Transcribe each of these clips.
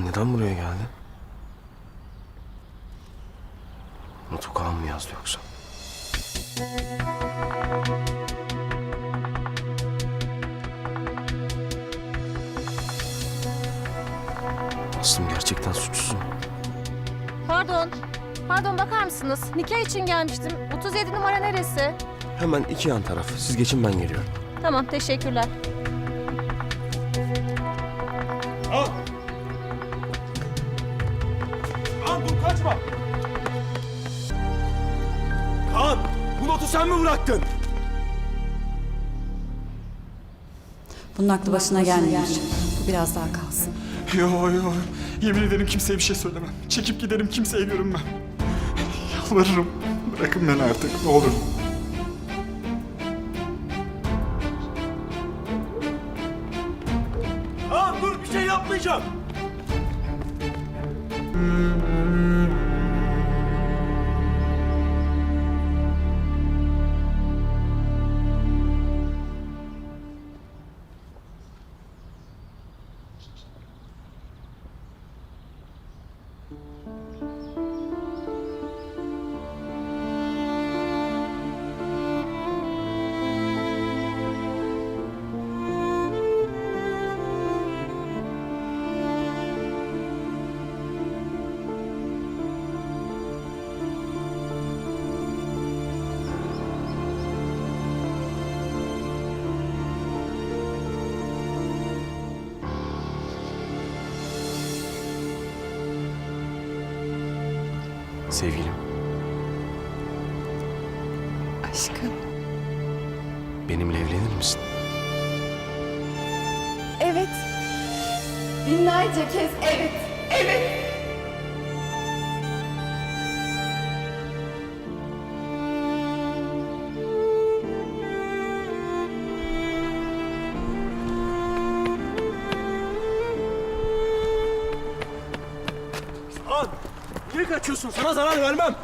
Kaan neden buraya geldi? Notu Kaan mı yazdı yoksa? Aslım gerçekten suçsuzum. Pardon. Pardon bakar mısınız? Nikah için gelmiştim. 37 numara neresi? Hemen iki yan taraf. Siz geçin ben geliyorum. Tamam teşekkürler. Bıraktın? Bunun aklı başına gelmiyor. Bu biraz daha kalsın. Yo yo. Yemin ederim kimseye bir şey söylemem. Çekip giderim kimseye görünmem. Yalvarırım. Bırakın beni artık ne olur. Kaan dur bir şey yapmayacağım. Sevgilim, Aşkım. benimle evlenir misin? Evet. Binlerce kez evet. Evet. Kaçıyorsun? Sana zarar vermem.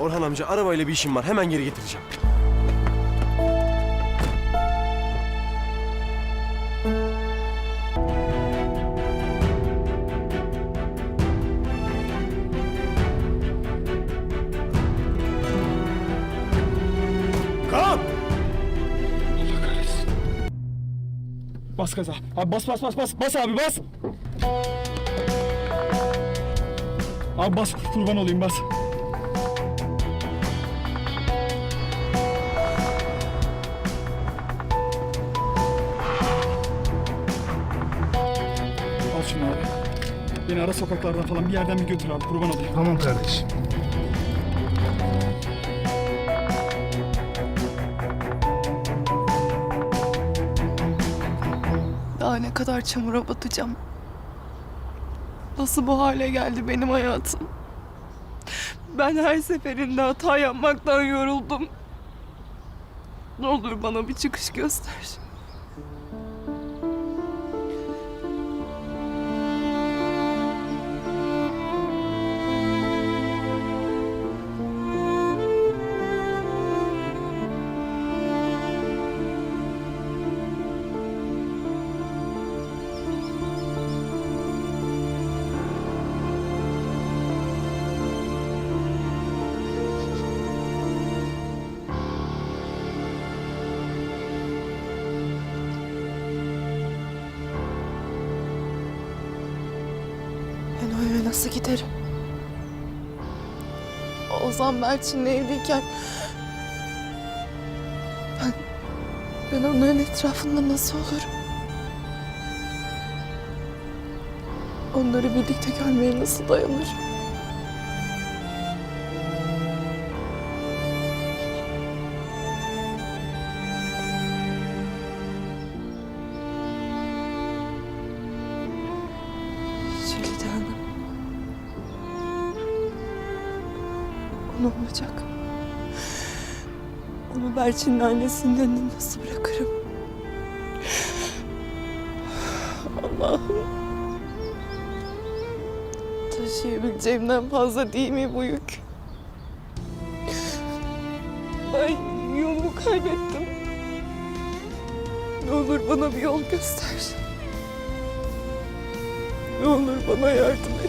Orhan amca arabayla bir işim var. Hemen geri getireceğim. Bas gaza. Abi bas bas bas bas. Bas abi bas. Abi bas kurban olayım bas. Al şunu abi. Beni ara sokaklardan falan bir yerden bir götür abi kurban olayım. Tamam kardeşim. Kadar çamura batacağım. Nasıl bu hale geldi benim hayatım? Ben her seferinde hata yapmaktan yoruldum. Ne olur bana bir çıkış göster. Nasıl giderim? Ozan Berçin'le evliyken... Ben... Ben onların etrafında nasıl olurum? Onları birlikte görmeye nasıl dayanırım? Berçin'in annesinin önüne nasıl bırakırım? Allah'ım. Taşıyabileceğimden fazla değil mi bu yük? Ben yolumu kaybettim. Ne olur bana bir yol göster. Ne olur bana yardım et.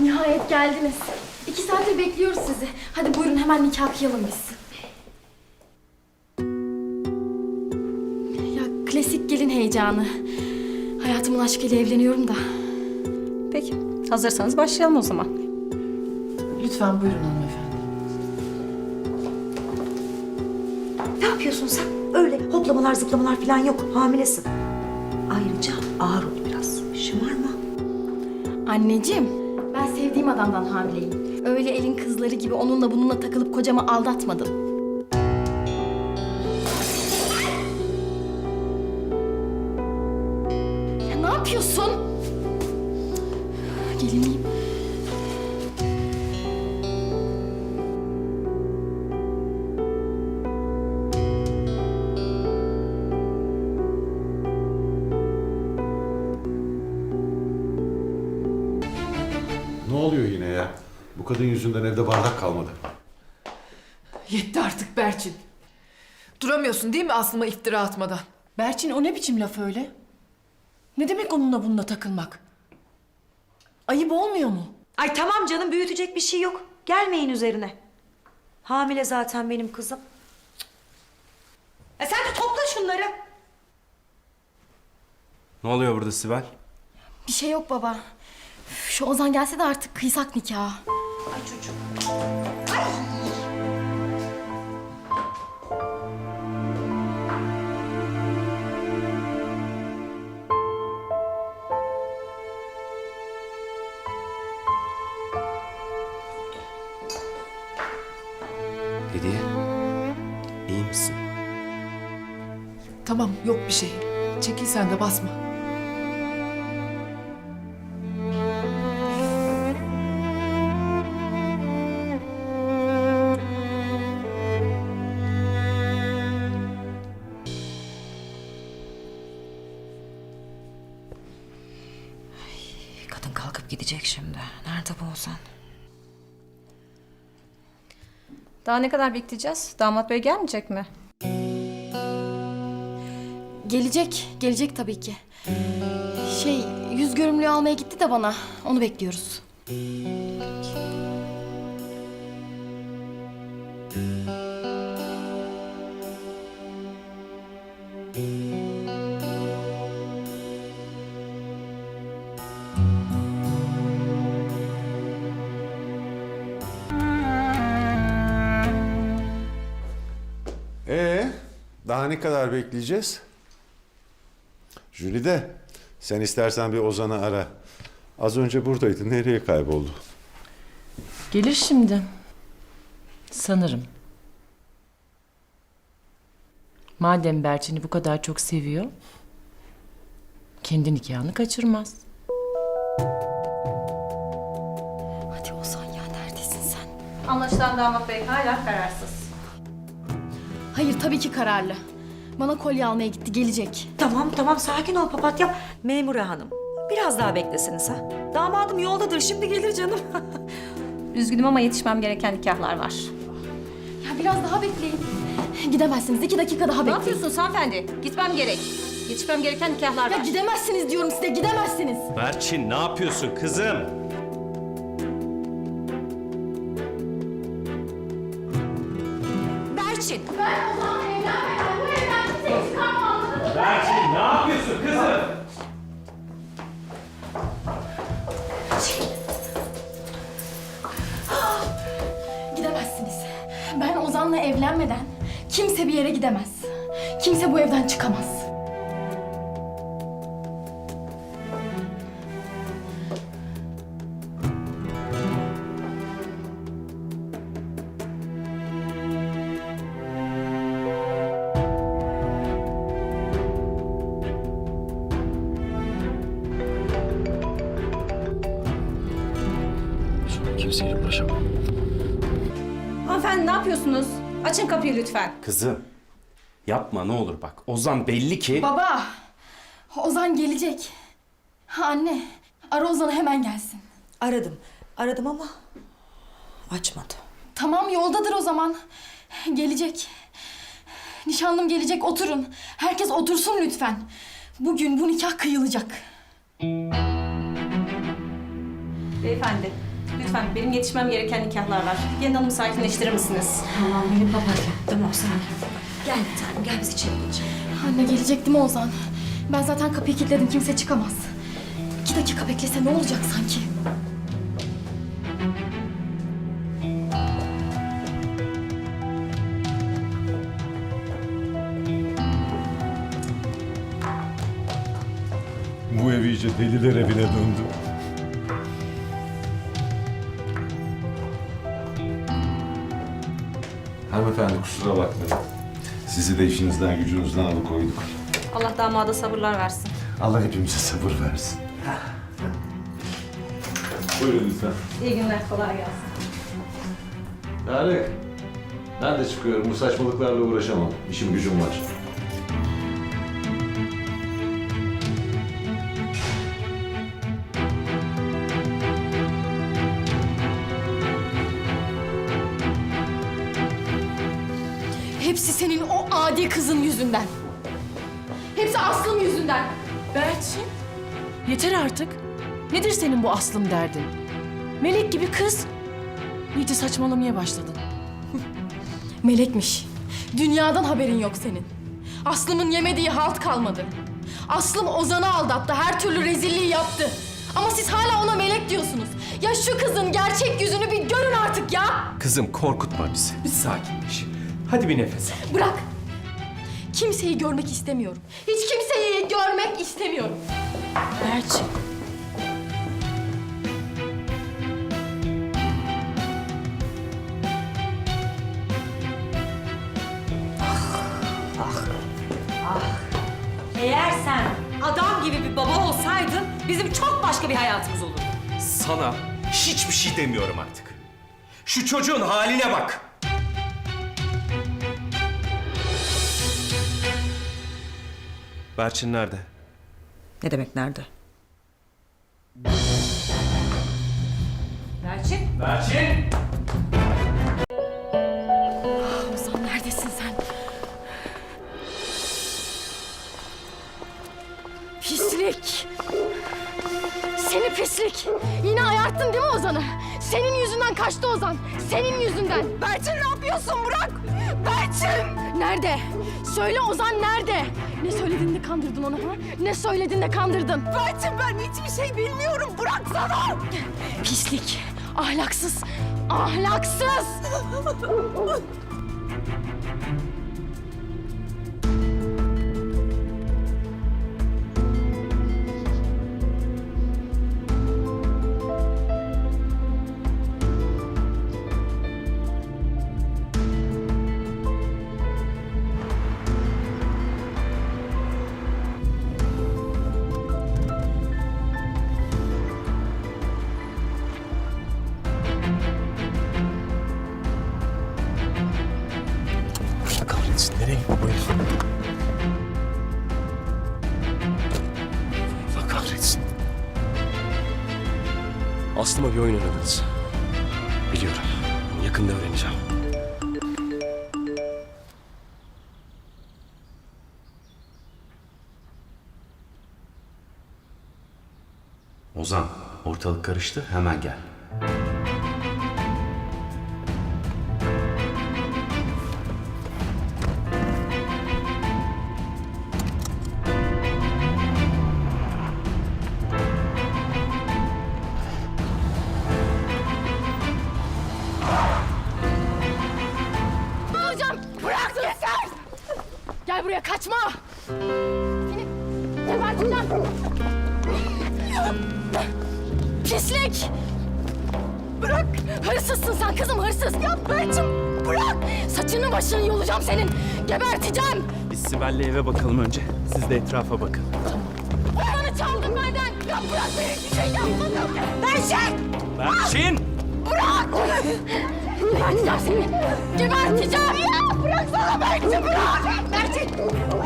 Nihayet geldiniz. İki saattir bekliyoruz sizi. Hadi buyurun hemen nikah kıyalım biz. Ya klasik gelin heyecanı. Hayatımın aşkıyla evleniyorum da. Peki hazırsanız başlayalım o zaman. Lütfen buyurun hanımefendi. Ne yapıyorsun sen? Öyle hoplamalar zıplamalar falan yok. Hamilesin. Ayrıca ağır ol. Anneciğim, ben sevdiğim adamdan hamileyim. Öyle elin kızları gibi onunla bununla takılıp kocamı aldatmadım. Ya ne yapıyorsun? Gelinliğim. Bu kadın yüzünden evde bardak kalmadı. Yetti artık Berçin. Duramıyorsun değil mi Aslıma iftira atmadan? Berçin o ne biçim laf öyle? Ne demek onunla bununla takılmak? Ayıp olmuyor mu? Ay tamam canım büyütecek bir şey yok. Gelmeyin üzerine. Hamile zaten benim kızım. E sen de topla şunları. Ne oluyor burada Sibel? Bir şey yok baba. Üf, Şu Ozan gelse de artık kıysak nikahı. Ay çocuğum. Hediye. İyi misin? Tamam yok bir şey. Çekil sen de basma. Gidecek şimdi. Nerede bu Ozan? Daha ne kadar bekleyeceğiz? Damat bey gelmeyecek mi? Gelecek, gelecek tabii ki. Şey, yüz görümlüğü almaya gitti de bana. Onu bekliyoruz. Ee, ne kadar bekleyeceğiz? Jülide, sen istersen bir Ozan'ı ara. Az önce buradaydı. Nereye kayboldu? Gelir şimdi. Sanırım. Madem Berçin'i bu kadar çok seviyor, kendi nikahını kaçırmaz. Hadi Ozan ya, neredesin sen? Anlaşılan damat bey hala kararsız. Hayır, tabii ki kararlı. Bana kolye almaya gitti, gelecek. Tamam tamam sakin ol papatya. Memure hanım. Biraz daha beklesiniz ha. Damadım yoldadır şimdi gelir canım. Üzgünüm ama yetişmem gereken nikahlar var. Ya biraz daha bekleyin. Gidemezsiniz, iki dakika daha Ne bekleyin. yapıyorsunuz hanımefendi? Gitmem gerek. Yetişmem gereken nikahlar Ya var. gidemezsiniz diyorum size, gidemezsiniz. Berçin ne yapıyorsun kızım? Berçin. Berçin ne yapıyorsun kızım? Gidemezsiniz. Ben Ozan'la evlenmeden kimse bir yere gidemez. Kimse bu evden çıkamaz. Lütfen. Kızım. Yapma ne olur bak. Ozan belli ki... Baba, Ozan gelecek. Ha, anne, ara Ozan'ı hemen gelsin. Aradım. Aradım ama açmadı. Tamam yoldadır o zaman. Gelecek. Nişanlım gelecek oturun. Herkes otursun lütfen. Bugün bu nikah kıyılacak. Beyefendi, lütfen benim yetişmem gereken nikahlar var. Gelin hanımı sakinleştirir misiniz? Tamam benim papatya. Tamam sen gel. Gel bir tanem gel biz içeri geçelim. Anne gelecek değil mi Ozan? Ben zaten kapıyı kilitledim kimse çıkamaz. İki dakika beklese ne olacak sanki? Bu ev iyice deliler evine döndü. Hanımefendi kusura bakmayın. Sizi de işinizden gücünüzden alıkoyduk. Allah damada sabırlar versin. Allah hepimize sabır versin. Buyurun lütfen. İyi günler, kolay gelsin. Tarık. Ben de çıkıyorum. Bu saçmalıklarla uğraşamam. İşim gücüm var. Adi kızın yüzünden. Hepsi Aslım yüzünden. Berçin. Yeter artık. Nedir senin bu aslım derdin? Melek gibi kız. İyice saçmalamaya başladın. Melekmiş. Dünyadan haberin yok senin. Aslım'ın yemediği halt kalmadı. Aslım Ozan'ı aldattı, her türlü rezilliği yaptı. Ama siz hala ona melek diyorsunuz. Ya şu kızın gerçek yüzünü bir görün artık ya. Kızım korkutma bizi. Bir sakinleş. Hadi bir nefes al. Bırak. Kimseyi görmek istemiyorum. Hiç kimseyi görmek istemiyorum. Berçin. Eğer sen adam gibi bir baba olsaydın bizim çok başka bir hayatımız olurdu. Sana hiçbir şey demiyorum artık. Şu çocuğun haline bak. Berçin nerede? Ne demek nerede? Berçin. Berçin! Pislik! Yine ayarttın değil mi Ozan'ı? Senin yüzünden kaçtı Ozan. Senin yüzünden. Berçin ne yapıyorsun? Bırak! Berçin! Nerede? Söyle Ozan nerede? Ne söyledin de kandırdın onu ha? Ne söyledin de kandırdın? Berçin ben hiçbir şey bilmiyorum. Bıraksana! Pislik! Ahlaksız! Ahlaksız! Aslıma bir oyun oynadınız. Biliyorum. Yakında öğreneceğim. Ozan ortalık karıştı hemen gel. Hırsızsın sen kızım hırsız! Ya Berçim bırak! Saçını başını yolacağım senin! Geberteceğim! Biz Sibel'le eve bakalım önce. Siz de etrafa bakın. Olanı çaldın benden! Ya bırak beni hiçbir şey yapmadım! Berçin! Berçin! Geberteceğim seni. Geberteceğim. Ya bıraksana Berçin bırak. Berçin.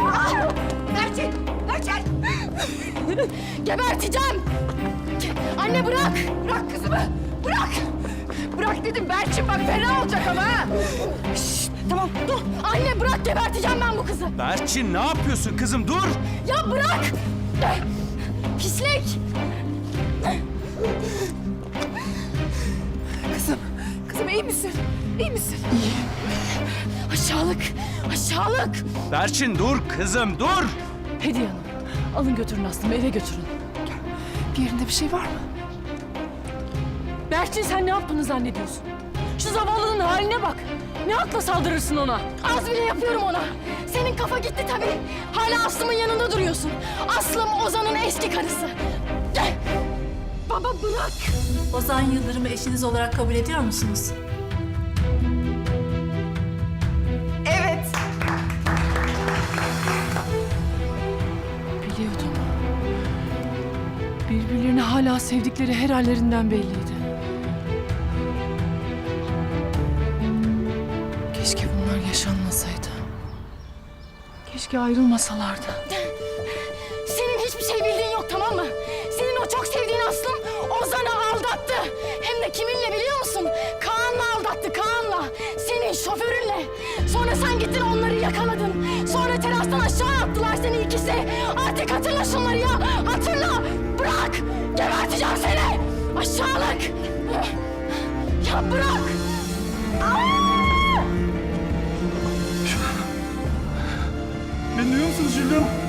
Ah! Berçin. Berçin. Geberteceğim. Anne bırak. Bırak kızımı. Bırak. Bırak dedim Berçin bak fena olacak ama ha. Şşş, tamam dur. Anne bırak geberteceğim ben bu kızı. Berçin ne yapıyorsun kızım dur. Ya bırak. Pislik. Kızım, kızım iyi misin? İyi misin? Aşağılık. Aşağılık. Berçin dur kızım dur. Hediye Hanım. Alın götürün Aslım'ı eve götürün. Bir yerinde bir şey var mı? Berçin sen ne yaptığını zannediyorsun? Şu zavallının haline bak. Ne akla saldırırsın ona? Az bile yapıyorum ona. Senin kafa gitti tabii. Hala Aslım'ın yanında duruyorsun. Aslım Ozan'ın eski karısı. Gel. Baba bırak. Ozan Yıldırım'ı eşiniz olarak kabul ediyor musunuz? Evet. Biliyordum. Birbirlerini hala sevdikleri her hallerinden belliydi. Keşke ayrılmasalardı. Senin hiçbir şey bildiğin yok tamam mı? Senin o çok sevdiğin Aslım Ozan'ı aldattı. Hem de kiminle biliyor musun? Kaan'la aldattı Kaan'la. Senin şoförünle. Sonra sen gittin onları yakaladın. Sonra terastan aşağı attılar seni ikisi. Artık hatırla şunları ya. Hatırla. Bırak. Geberteceğim seni. Aşağılık. Ya bırak. Aa! Beni duyuyor musunuz Jülde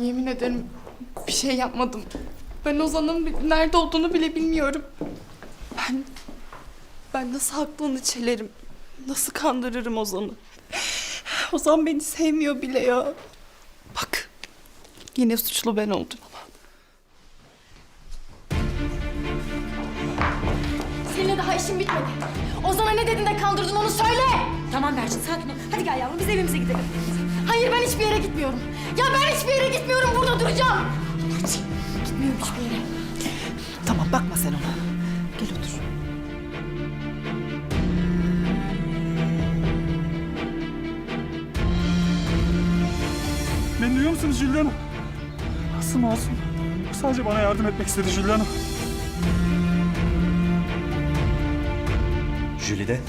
yemin ederim bir şey yapmadım. Ben Ozan'ın nerede olduğunu bile bilmiyorum. Ben ben nasıl aklını çelerim? Nasıl kandırırım Ozan'ı? Ozan beni sevmiyor bile ya. Bak yine suçlu ben oldum ama. Seninle daha işim bitmedi. Ozan'a ne dedin de kandırdın onu söyle. Tamam Berçin sakin ol. Hadi gel yavrum biz evimize gidelim. Hayır ben hiçbir yere gitmiyorum. Ya ben hiçbir yere gitmiyorum burada duracağım. Gitmiyorum hiçbir yere. Tamam bakma sen ona. Gel otur. Beni duyuyor musunuz Jülde Hanım? Aslım olsun. O sadece bana yardım etmek istedi Jülde Hanım. Jülide.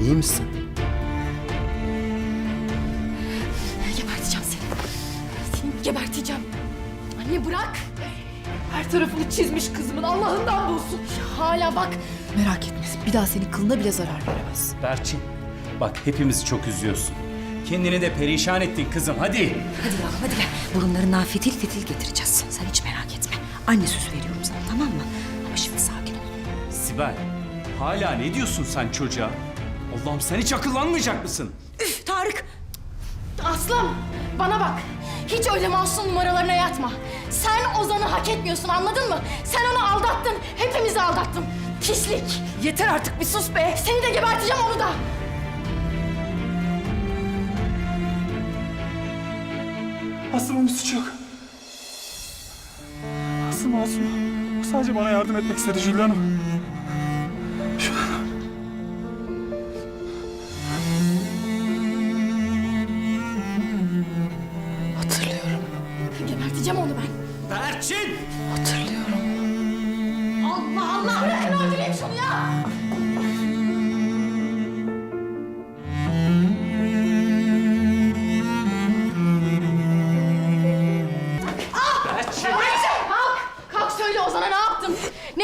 İyi misin? Geberteceğim. Anne bırak. Her tarafını çizmiş kızımın Allah'ından bulsun. Hala bak. Merak etme bir daha senin kılına bile zarar veremez. Berçin bak hepimizi çok üzüyorsun. Kendini de perişan ettin kızım hadi. Hadi yavrum hadi gel. Burunlarından fitil fitil getireceğiz. Sen hiç merak etme. Anne söz veriyorum sana tamam mı? Ama şimdi sakin ol. Sibel hala ne diyorsun sen çocuğa? Allah'ım sen hiç akıllanmayacak mısın? Üf Tarık. Aslım bana bak. Hiç öyle masum numaralarına yatma. Sen Ozan'ı hak etmiyorsun anladın mı? Sen onu aldattın. Hepimizi aldattın. Pislik. Yeter artık bir sus be. Seni de geberteceğim onu da. Aslım'ın bir suçu yok. Aslım olsun. O sadece bana yardım etmek istedi Jülde Hanım.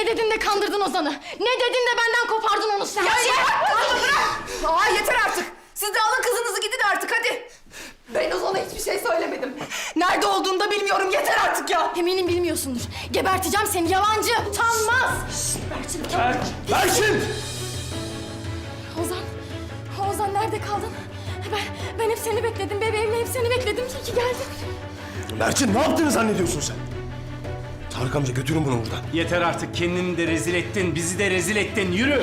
Ne dedin de kandırdın Ozan'ı? Ne dedin de benden kopardın onu sen? Ya bırak, bırak. Aa yeter artık. Siz de alın kızınızı gidin artık hadi. Ben Ozan'a hiçbir şey söylemedim. Nerede olduğunu da bilmiyorum. Yeter artık ya. Eminim bilmiyorsundur. Geberteceğim seni yalancı. Utanmaz. Berçin. Berçin! Ozan. Ozan nerede kaldın? Ben, ben hep seni bekledim bebeğimle hep seni bekledim. İyi ki geldin. Berçin ne yaptığını zannediyorsun sen? Tarık amca götürün bunu buradan. Yeter artık kendini de rezil ettin, bizi de rezil ettin. Yürü.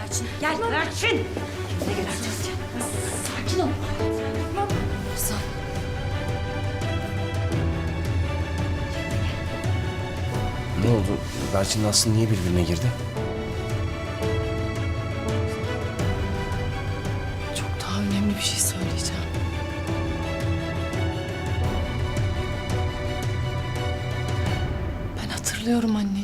Berçin gel Berçin. Ne geberteceğiz ya? Sakin ol. Ne oldu? Berçin'le Aslı niye birbirine girdi? Hatırlıyorum anneciğim.